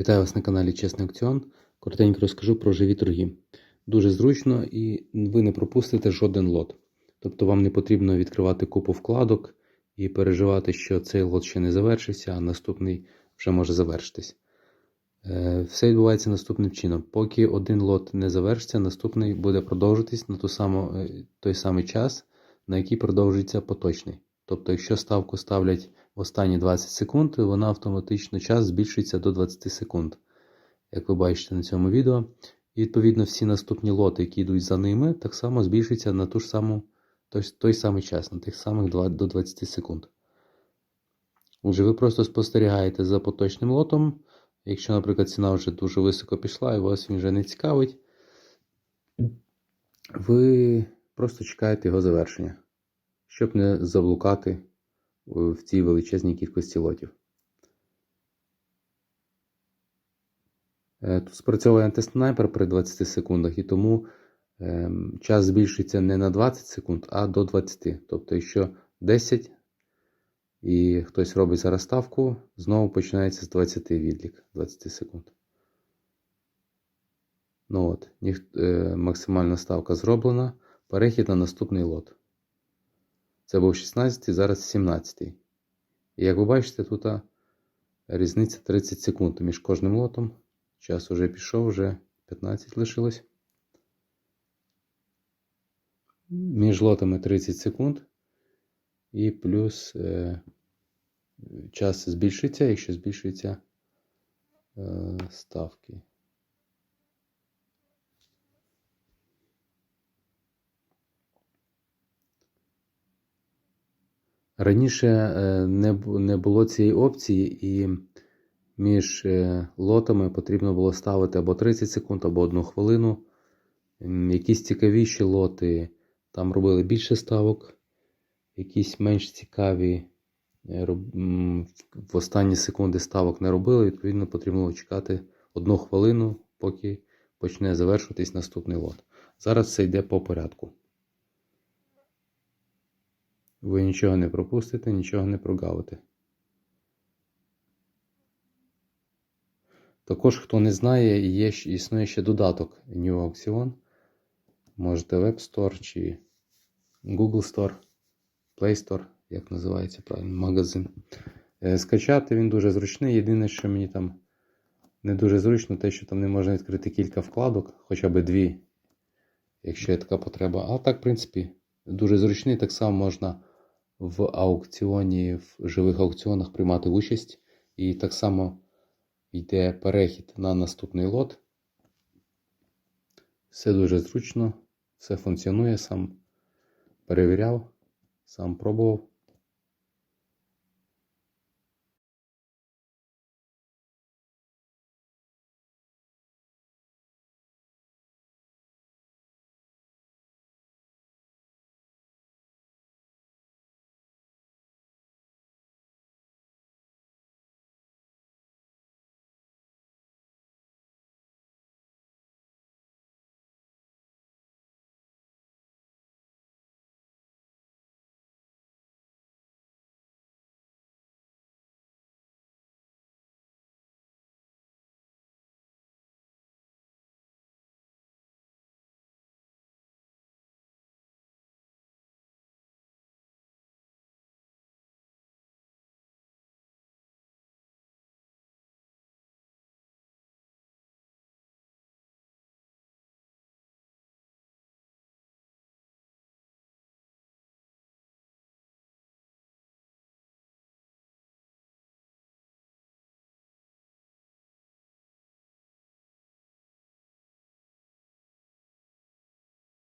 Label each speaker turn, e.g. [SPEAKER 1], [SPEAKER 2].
[SPEAKER 1] Вітаю вас на каналі Чесний Аукціон. Коротенько розкажу про живі торги. Дуже зручно і ви не пропустите жоден лот. Тобто вам не потрібно відкривати купу вкладок і переживати, що цей лот ще не завершився, а наступний вже може завершитись. Е, Все відбувається наступним чином. Поки один лот не завершиться, наступний буде продовжитись на ту саму, е, той самий час, на який продовжується поточний. Тобто, якщо ставку ставлять в останні 20 секунд, вона автоматично час збільшується до 20 секунд, як ви бачите на цьому відео. І відповідно всі наступні лоти, які йдуть за ними, так само збільшуються на ту ж саму, той, той самий час, на тих самих 2, до 20 секунд. Отже, ви просто спостерігаєте за поточним лотом. Якщо, наприклад, ціна вже дуже високо пішла і вас він вже не цікавить, ви просто чекаєте його завершення, щоб не заблукати в цій величезній кількості лотів. Е, Тут спрацьовує антиснайпер при 20 секундах, і тому ем, час збільшується не на 20 секунд, а до 20. Тобто, якщо 10 і хтось робить зараз ставку, знову починається з 20 відлік 20 секунд. Ну от, е, максимальна ставка зроблена. Перехід на наступний лот. Це був 16, зараз 17. І як ви бачите, тут різниця 30 секунд між кожним лотом. Час уже пішов, вже 15 лишилось. Між лотами 30 секунд. І плюс е, час збільшиться, якщо збільшуються е, ставки. Раніше е, не, було цієї опції, і між е, лотами потрібно було ставити або 30 секунд, або 1 хвилину. Якісь цікавіші лоти там робили більше ставок, якісь менш цікаві е, в останні секунди ставок не робили. Відповідно, потрібно чекати 1 хвилину, поки почне завершуватись наступний лот. Зараз все йде по порядку. Ви нічого не пропустите, нічого не прогавите. Також, хто не знає, є, існує ще додаток New Auction. Можете Web Store чи Google Store, Play Store, як називається правильно, магазин. Е, Скачати він дуже зручний. Єдине, що мені там не дуже зручно, те, що там не можна відкрити кілька вкладок, хоча б дві, якщо є така потреба. А так, в принципі, дуже зручний. Так само можна в аукціоні, в живих аукціонах приймати участь. І так само йде перехід на наступний лот. Все дуже зручно, все функціонує, сам перевіряв, сам пробував.